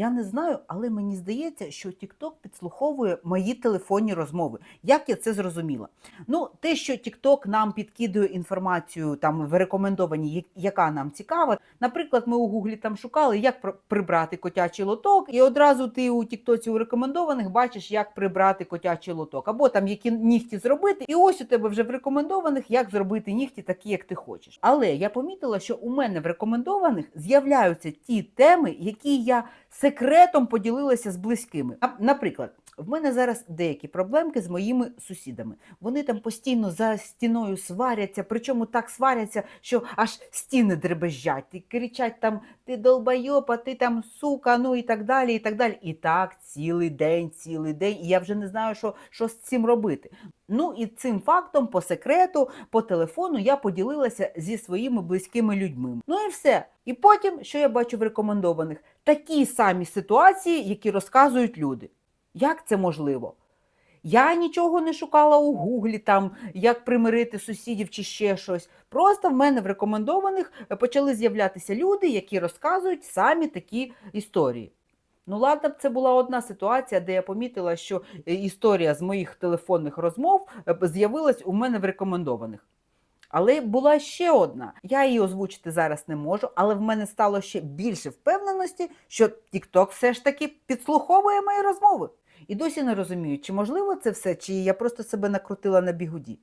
Я не знаю, але мені здається, що TikTok підслуховує мої телефонні розмови. Як я це зрозуміла? Ну, те, що TikTok нам підкидує інформацію там в рекомендованій, яка нам цікава. Наприклад, ми у Гуглі там шукали, як прибрати котячий лоток, і одразу ти у TikTok у рекомендованих бачиш, як прибрати котячий лоток, або там які нігті зробити. І ось у тебе вже в рекомендованих, як зробити нігті такі, як ти хочеш. Але я помітила, що у мене в рекомендованих з'являються ті теми, які я секретом поділилася з близькими. Наприклад, в мене зараз деякі проблемки з моїми сусідами. Вони там постійно за стіною сваряться, причому так сваряться, що аж стіни дребезжать, і кричать там ти долбайоп, ти там сука, ну і так далі. І так далі. І так цілий день, цілий день. І я вже не знаю, що, що з цим робити. Ну і цим фактом по секрету, по телефону я поділилася зі своїми близькими людьми. Ну і все. І потім, що я бачу в рекомендованих, такі самі ситуації, які розказують люди. Як це можливо? Я нічого не шукала у Гуглі, там, як примирити сусідів чи ще щось. Просто в мене в рекомендованих е, почали з'являтися люди, які розказують самі такі історії. Ну, ладно, б це була одна ситуація, де я помітила, що е, історія з моїх телефонних розмов е, з'явилась у мене в рекомендованих. Але була ще одна. Я її озвучити зараз не можу, але в мене стало ще більше впевненості, що TikTok все ж таки підслуховує мої розмови. І досі не розумію, чи можливо це все, чи я просто себе накрутила на бігуді.